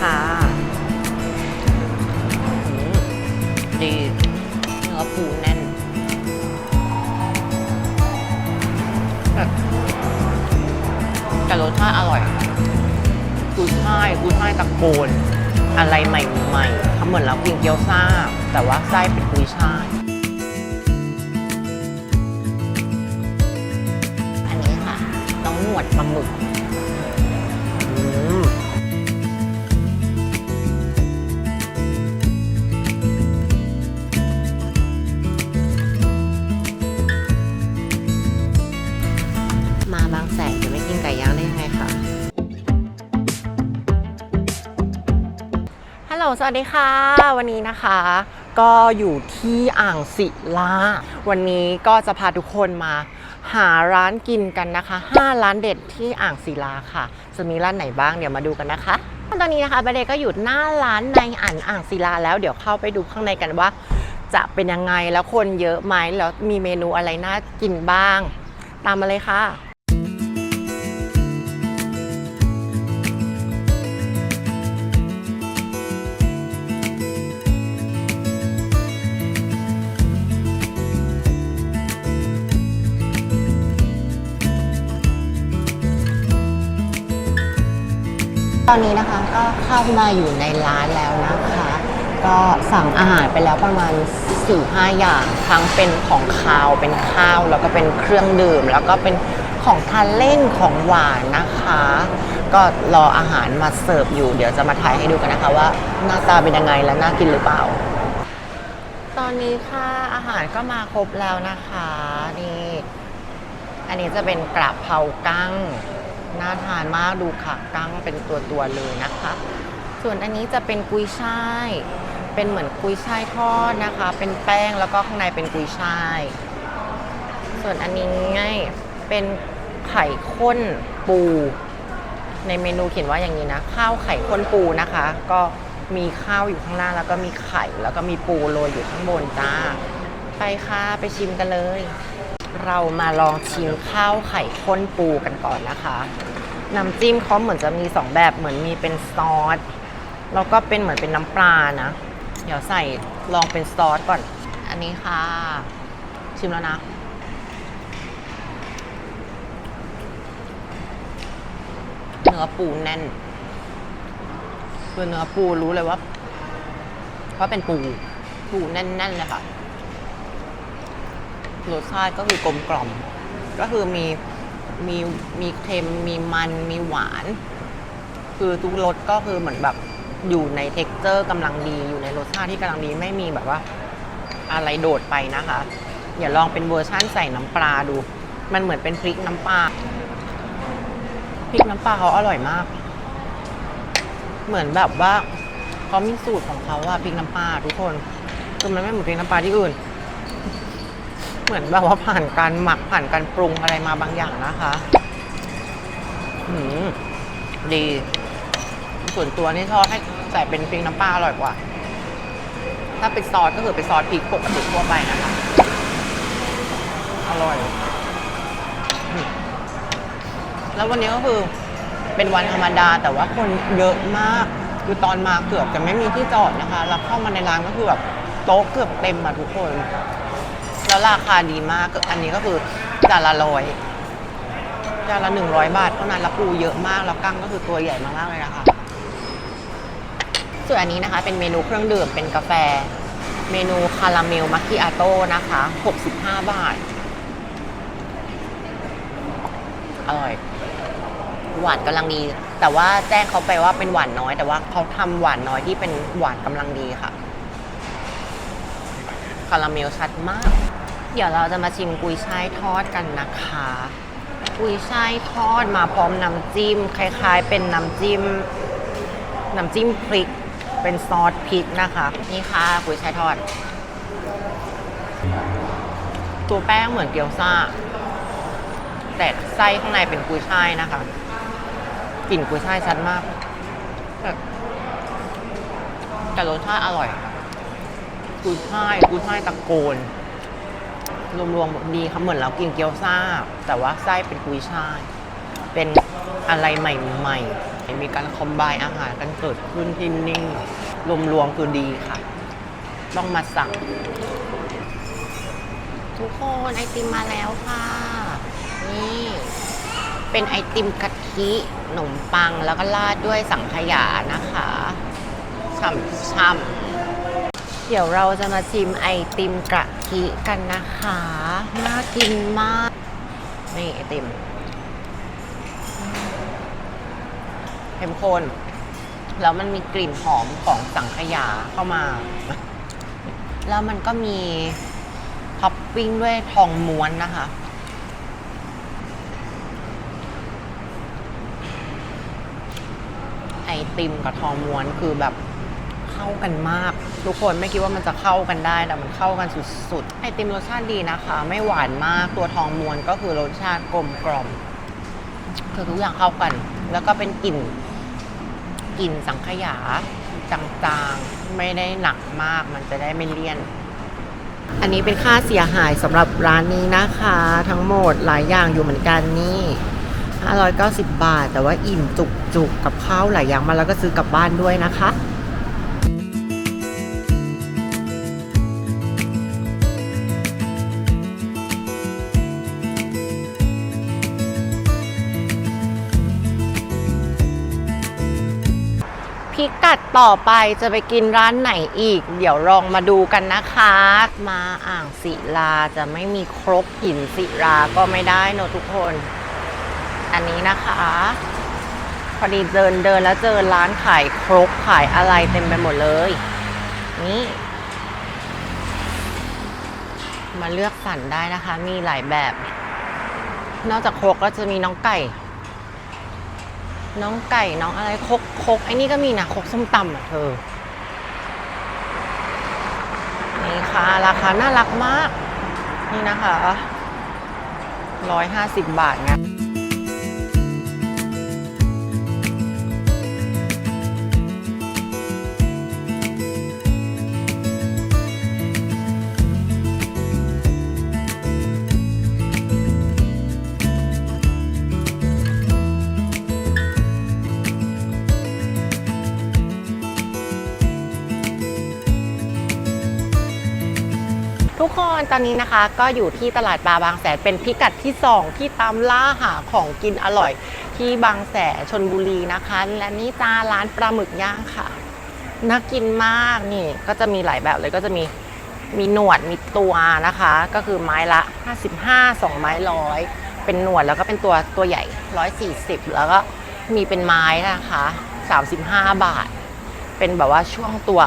ค่ะดีเนื้อปูแน่นแต่รสชาติอร่อยกุยช่ายกุยช่ายตะโกน อะไรใหม่ๆทำเหมือนเรากินเกี๊ยวซ่า แต่ว่าไส้เป็นกุยช่ายอันนี้ค่ะต้องหนวดปลาหมึก วัสดีค่ะ วันนี้นะคะ ก็อยู่ที่อ่างศิลาวันนี้ก็จะพาทุกคนมาหาร้านกินกันนะคะ 5 ร้านเด็ดที่อ่างศิลาค่ะ จะมีร้านไหนบ้างเดี๋ยวมาดูกันนะคะตอนนี้นะคะบเดก็อยู่หน้าร้านในอ่านอ่างศิลาแล้วเดี๋ยวเข้าไปดูข้างในกันว่า จะเป็นยังไงแล้วคนเยอะไหมแล้วมีเมนูอะไรน่ากินบ้าง ตามมาเลยค่ะ ตอนนี้นะคะก็เข้ามาอยู่ในร้านแล้วนะคะ ก็สั่งอาหารไปแล้วประมาณ4ี่ห้าอย่าง ทั้งเป็นของคาวเป็นข้าว แล้วก็เป็นเครื่องดื่ม แล้วก็เป็นของทานเล่นของหวานนะคะ ก็รออาหารมาเสิร์ฟอยู่ เดี๋ยวจะมาถ่ายให้ดูกันนะคะว่าหน้าตาเป็นยังไงและน่ากินหรือเปล่า ตอนนี้ค่ะอาหารก็มาครบแล้วนะคะนี่อันนี้จะเป็นกระเพรากั้ง น่าทานมากดูค่ะกั้งเป็นตัวตัวเลยนะคะ ส่วนอันนี้จะเป็นกุยช่าย เป็นเหมือนกุยช่ายทอดนะคะ เป็นแป้งแล้วก็ข้างในเป็นกุยช่าย ส่วนอันนี้ง่ายเป็นไข่ข้นปู ในเมนูเขียนว่าอย่างนี้นะข้าวไข่ข้นปูนะคะ ก็มีข้าวอยู่ข้างล่างแล้วก็มีไข่แล้วก็มีปูโรยอยู่ข้างบนจ้า ไปค่ะไปชิมกันเลย เรามาลองชิมข้าวไข่ข้นปูกันก่อนนะคะ น้ำจิ้มเขาเหมือนจะมีสองแบบเหมือนมีเป็นซอสแล้วก็เป็นเหมือนเป็นน้ำปลานะ เดี๋ยวใส่ลองเป็นซอสก่อน อันนี้ค่ะ ชิมแล้วนะ เนื้อปูแน่นคือเนื้อปูรู้เลยว่าว่าะเป็นปูปูแน่นๆเลยค่ะ รสชาติก็คือกลมกล่อม ก็คือมีมีมีเค็มมีมันมีหวาน คือทุกรสก็คือเหมือนแบบอยู่ในเท็กเจอร์กำลังดีอยู่ในรสชาติที่กำลังดีไม่มีแบบว่า อะไรโดดไปนะคะอย่าลองเป็นเวอร์ชั่นใส่น้ำปลาดู มันเหมือนเป็นพริกน้ำปลาพริกน้ำปลาเขาอร่อยมาก เหมือนแบบว่าเขามีสูตรของเขาอะพริกน้ำปลาทุกคนคือมันไม่เหมือนพริกน้ำปลาที่อื่น เหมือนแบบว่าผ่านการหมักผ่านการปรุงอะไรมาบางอย่างนะคะหืมดี ส่วนตัวนี่ชอบให้ใส่เป็นพริกน้ำปลาอร่อยกว่า ถ้าเป็นซอสก็คือเป็นซอสพริกปกติทั่วไปนะคะ อร่อย แล้ววันนี้ก็คือเป็นวันธรรมดาแต่ว่าคนเยอะมาก คือตอนมาเกือบจะไม่มีที่จอดนะคะ แล้วเข้ามาในร้านก็คือแบบโต๊ะเกือบเต็มอะทุกคน แล้วราคาดีมากอันนี้ก็คือจานละร้อยจานละหนึ่งร้อยบาทเท่านั้นแล้วปูเยอะมากแล้วกั้งก็คือตัวใหญ่มากๆเลยนะคะส่วนอันนี้นะคะเป็นเมนูเครื่องดื่มเป็นกาแฟ เมนูคาราเมลมัคคิอาโต้นะคะ65 บาท อร่อย หวานกำลังดี แต่ว่าแจ้งเขาไปว่าเป็นหวานน้อย แต่ว่าเขาทำหวานน้อยที่เป็นหวานกำลังดีค่ะ คาราเมลชัดมาก เดี๋ยวเราจะมาชิมกุยช่ายทอดกันนะคะ กุยช่ายทอดมาพร้อมน้ำจิ้ม คล้ายๆ เป็นน้ำจิ้ม น้ำจิ้มพริก เป็นซอสพริกนะคะ นี่ค่ะกุยช่ายทอด ตัวแป้งเหมือนเกี๊ยวซ่า แต่ไส้ข้างในเป็นกุยช่ายนะคะ กลิ่นกุยช่ายชัดมาก แต่รสชาติอร่อยกุยช่ายกุยช่ายตะโกน รวมๆดีครับเหมือนเรากินเกี๊ยวซ่า แต่ว่าไส้เป็นกุยช่าย เป็นอะไรใหม่มีการคอมไบอาหารกันเกิดขึ้นที่นี่รวมๆคือดีค่ะ ต้องมาสั่ง ทุกคนไอติมมาแล้วค่ะ นี่ เป็นไอติมกะทิขนมปังแล้วก็ราดด้วยสังขยานะคะ ช่ำๆ เดี๋ยวเราจะมาชิมไอติมกะทิกันนะคะ น่ากินมาก นี่ไอติมเข้มข้นแล้วมันมีกลิ่นหอมของสังขยาเข้ามา แล้วมันก็มีท็อปปิ้งด้วยทองม้วนนะคะ ไอติมกับทองม้วนคือแบบเข้ากันมาก ทุกคนไม่คิดว่ามันจะเข้ากันได้แต่มันเข้ากันสุดๆไอติมรสชาติดีนะคะ ไม่หวานมากตัวทองมวนก็คือรสชาติกลมกล่อมคือทุกอย่างเข้ากัน แล้วก็เป็นกลิ่นกลิ่นสังขยาจางๆไม่ได้หนักมากมันจะได้ไม่เลี่ยน อันนี้เป็นค่าเสียหายสำหรับร้านนี้นะคะ ทั้งหมดหลายอย่างอยู่เหมือนกันนี่590 บาท แต่ว่าอิ่มจุกจุกกับข้าวหลายอย่างมาแล้วก็ซื้อกลับบ้านด้วยนะคะ ต่อไปจะไปกินร้านไหนอีก เดี๋ยวลองมาดูกันนะคะ มาอ่างศิลาจะไม่มีครกหินศิลาก็ไม่ได้เนอะทุกคน อันนี้นะคะพอดีเดินเดินแล้วเจอร้านขายครกขายอะไรเต็มไปหมดเลย นี่ มาเลือกสรรได้นะคะ มีหลายแบบ นอกจากครกก็จะมีน้องไก่ น้องไก่น้องอะไรคกคกไอ้นี่ก็มีนะคกส้มตำอะเธอ นี่ค่ะ ราคาน่ารักมาก นี่นะคะร้อยห้าสิบบาทไง ทุกคนตอนนี้นะคะก็อยู่ที่ตลาดปลาบางแสนเป็นพิกัดที่ 2 ที่ตามล่าหาของกินอร่อย ที่บางแสนชนบุรีนะคะ และนี่จ้าร้านปลาหมึกย่างค่ะ น่ากินมากนี่ก็จะมีหลายแบบเลยก็จะมีมีหนวดมีตัวนะคะ ก็คือไม้ละ 55 2 ไม้ร้อยเป็นหนวดแล้วก็เป็นตัวตัวใหญ่ 140 แล้วก็มีเป็นไม้นะคะ 35 บาท เป็นแบบว่าช่วงตัว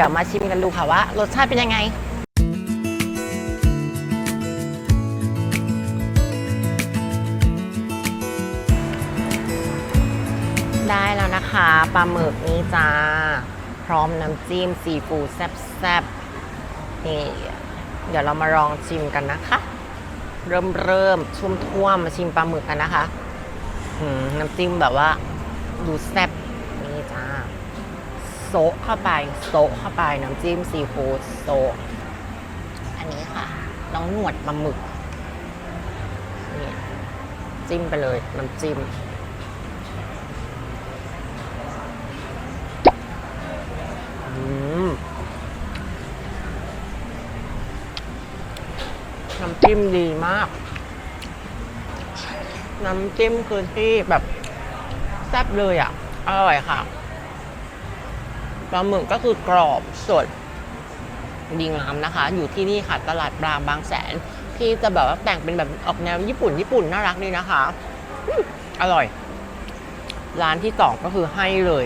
ดี๋ยวมาชิมกันดูค่ะว่า รสชาติเป็นยังไง ได้แล้วนะคะปลาหมึกนี่จ้า พร้อมน้ำจิ้มซีฟู้ดแซ่บๆนี่เดี๋ยวเรามาลองชิมกันนะคะ เริ่มเริ่มชุ่มท่วมมาชิมปลาหมึกกันนะคะน้ำจิ้มแบบว่า ดูแซ่บ โซะเข้าไปโซะเข้าไปน้ำจิ้มซีฟู้ดโซะอันนี้ค่ะ น้องหนวดปลาหมึกนี่จิ้มไปเลยน้ำจิ้มน้ำจิ้มดีมาก น้ำจิ้มคือที่แบบแซ่บเลยอะ อร่อยค่ะ ปลาหมึกก็คือกรอบสดดีงามนะคะ อยู่ที่นี่ค่ะตลาดปลาบางแสน ที่จะแบบว่าแต่งเป็นแบบออกแนวญี่ปุ่นญี่ปุ่นน่ารักดีนะคะอร่อย ร้านที่สองก็คือให้เลย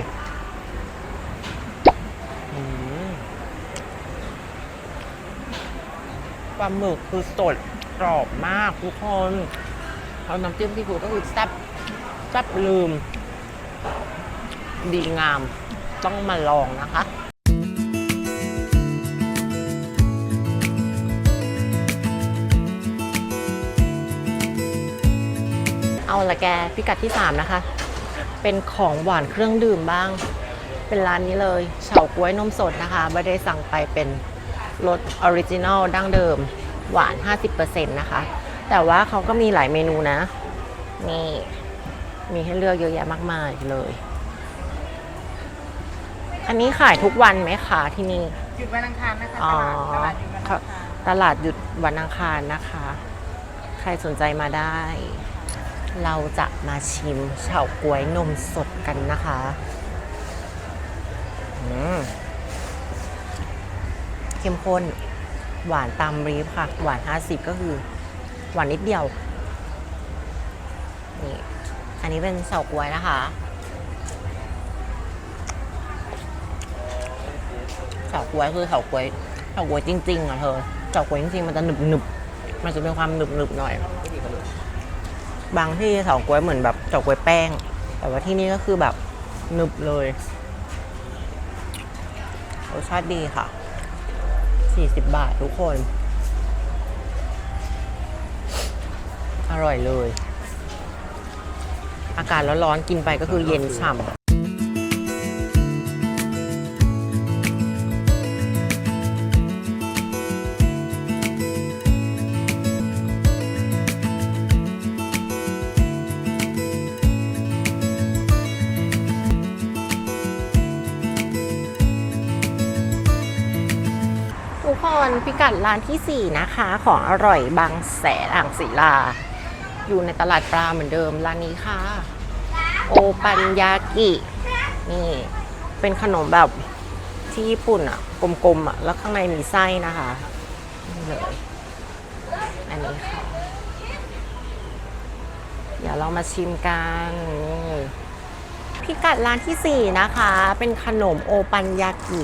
ปลาหมึกคือสดกรอบมากทุกคนแล้วน้ำจิ้มที่ฟูก็คือแซ่บแซ่บลืม ดีงาม ต้องมาลองนะคะเอาละแกพิกัดที่ 3 นะคะ เป็นของหวานเครื่องดื่มบ้าง เป็นร้านนี้เลยเฉาก๊วยนมสดนะคะไม่ได้สั่งไปเป็นรสออริจินอลดั้งเดิม หวาน 50%นะคะ แต่ว่าเขาก็มีหลายเมนูนะ นี่ มีให้เลือกเยอะแยะมากมายเลย อันนี้ขายทุกวันไหมคะที่นี่ หยุดวันอังคารนะคะอ๋อตลาดตลาดหยุดวันอังคารตลาดหยุดวันอังคารนะคะ ใครสนใจมาได้ เราจะมาชิมเฉาก๊วยนมสดกันนะคะอืมเข้มข้น หวานตามรีฟค่ะ หวาน 50 ก็คือ หวานนิดเดียว นี่ อันนี้เป็นเฉาก๊วยนะคะ เฉา ก๊วยคือเฉาก๊วยเฉาก๊วยจริงๆอะเธอเฉาก๊วยจริงๆมันจะหนึบหนึบๆมันจะเป็นความหนึบหนึบๆหน่อย บางที่เฉาก๊วยเหมือนแบบเฉาก๊วยแป้ง แต่ว่าที่นี่ก็คือแบบหนึบเลยรสชาติดีค่ะ 40 บาททุกคน อร่อยเลย อากาศร้อนๆกินไปก็คือเย็นฉ่ำ พิกัดร้านที่ 4 นะคะ ของอร่อยบางแสนอ่างศิลา อยู่ในตลาดปลาเหมือนเดิมร้านนี้ค่ะ โอปันยากิ นี่ เป็นขนมแบบที่ญี่ปุ่นอะกลมๆอะแล้วข้างในมีไส้นะคะนี่เลย อันนี้ค่ะ เดี๋ยวเรามาชิมกันนี่พิกัดร้านทีสี่4 นะคะ เป็นขนมโอปันยากิ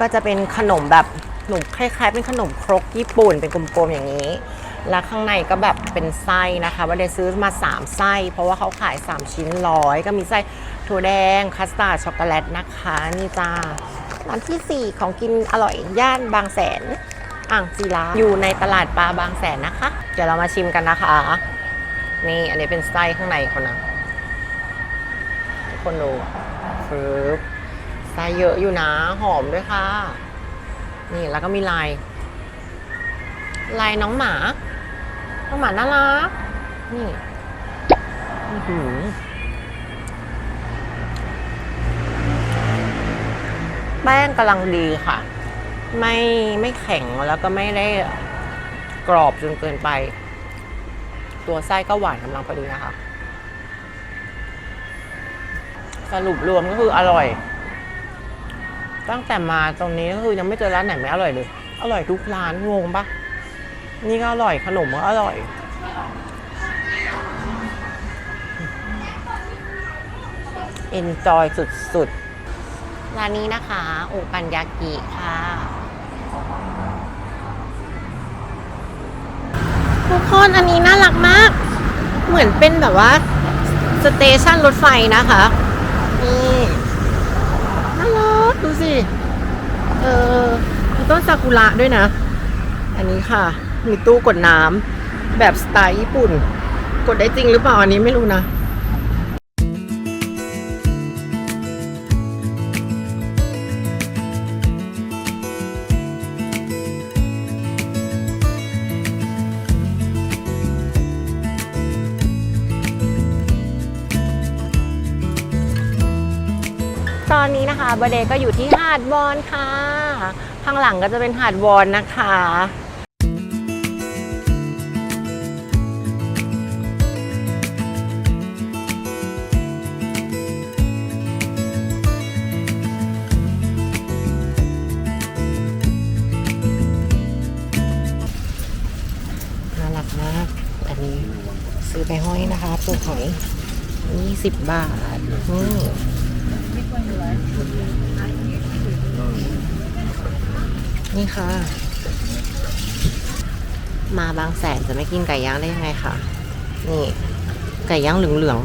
ก็จะเป็นขนมแบบ ขนมคล้าย ๆ เป็นขนมครกญี่ปุ่นเป็นกลมๆอย่างนี้ แล้วข้างในก็แบบเป็นไส้นะคะว่าได้ซื้อมา 3 ไส้ เพราะว่าเขาขาย 3 ชิ้นร้อยก็มีไส้ถั่วแดงคัสตาร์ดช็อกโกแลตนะคะนี่จ้าร้านทีสี่ 4 ของกินอร่อยย่านบางแสนอ่างศิลาอยู่ในตลาดปลาบางแสนนะคะ เดี๋ยวเรามาชิมกันนะคะ นี่อันนี้เป็นไส้ข้างในเขานะทุกคนดูฟึบไส้เยอะอยู่นะหอมด้วยค่ะ นี่แล้วก็มีลาย ลายน้องหมา น้องหมาน่ารัก นี่หือแป้งกำลังดีค่ะ ไม่ไม่แข็งแล้วก็ไม่ได้กรอบจนเกินไป ตัวไส้ก็หวานกำลังพอดีนะคะ สรุปรวมก็คืออร่อย ตั้งแต่มาตรงนี้ก็คือยังไม่เจอร้านไหนไม่อร่อยเลย อร่อยทุกร้านงงปะนี่ก็อร่อยขนมก็อร่อย เอนจอยสุดๆ ร้านนี้นะคะโอปันยากิค่ะ ทุกคนอันนี้น่ารักมาก เหมือนเป็นแบบว่า สเตชันรถไฟนะคะ นี่ ดูสิ เออมีต้นซากุระด้วยนะ อันนี้ค่ะ มีตู้กดน้ำแบบสไตล์ญี่ปุ่น กดได้จริงหรือเปล่าอันนี้ไม่รู้นะ อนนี้นะคะบเดก็อยู่ที่หาดวอนค่ะ ข้างหลังก็จะเป็นหาดวอนนะคะน่ารักมากอันนี้ซื้อไปห้อยนะคะปลูกหอย20 บาทอืม นี่ค่ะ มาบางแสนจะไม่กินไก่ย่างได้ยังไงคะนี่ ไก่ย่างเหลือง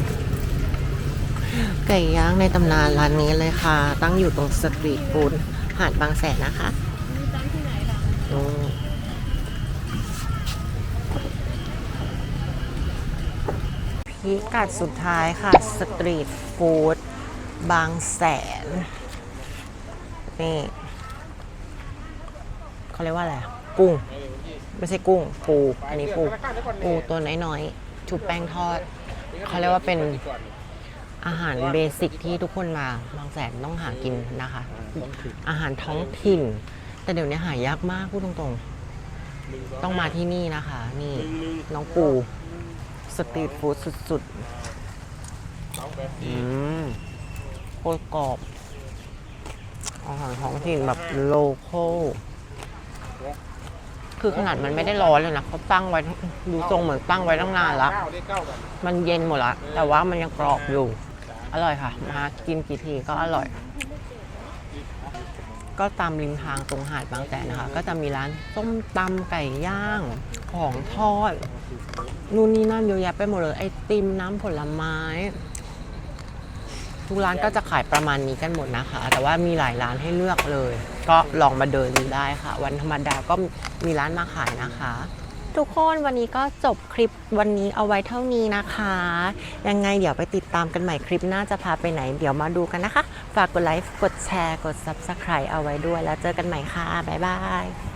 ๆ ไก่ย่างในตำนานร้านนี้เลยค่ะ ตั้งอยู่ตรงสตรีทฟู้ดหาดบางแสนนะคะอืมพิกัดสุดท้ายค่ะ สตรีทฟู้ด บางแสน นี่เขาเรียกว่าอะไร กุ้ง ไม่ใช่กุ้ง ปู อันนี้ปู ปูตัวน้อยๆ ชุบแป้งทอด เขาเรียกว่าเป็นอาหารเบสิกที่ทุกคนมาบางแสนต้องหากินนะคะ อาหารท้องถิ่น แต่เดี๋ยวนี้หายากมากพูดตรงๆ ต้องมาที่นี่นะคะ นี่น้องปูสตรีทฟู้ดสุดๆ อืม โคตรกรอบ อาหารท้องถิ่นแบบโลโก้คือขนาดมันไม่ได้ร้อนเลยนะเขาตั้งไว้ดูทรงเหมือนตั้งไว้ตั้งนานละ มันเย็นหมดละ แต่ว่ามันยังกรอบอยู่ อร่อยค่ะ มากินกี่ทีก็อร่อย ก็ตามริมทางตรงหาดบางแสนนะคะ ก็จะมีร้านส้มตำไก่ย่างของทอดนู่นนี่นั่นเยอะแยะไปหมดเลยไอติมน้ำผลไม้ ทุกร้านก็จะขายประมาณนี้กันหมดนะคะ แต่ว่ามีหลายร้านให้เลือกเลย ก็ลองมาเดินดูได้ค่ะ วันธรรมดาก็มีร้านมาขายนะคะ ทุกคนวันนี้ก็จบคลิปวันนี้เอาไว้เท่านี้นะคะ ยังไงเดี๋ยวไปติดตามกันใหม่คลิปหน้าจะพาไปไหน เดี๋ยวมาดูกันนะคะ ฝากกดไลค์กดแชร์กด Subscribe เอาไว้ด้วยแล้วเจอกันใหม่ค่ะบ๊ายบาย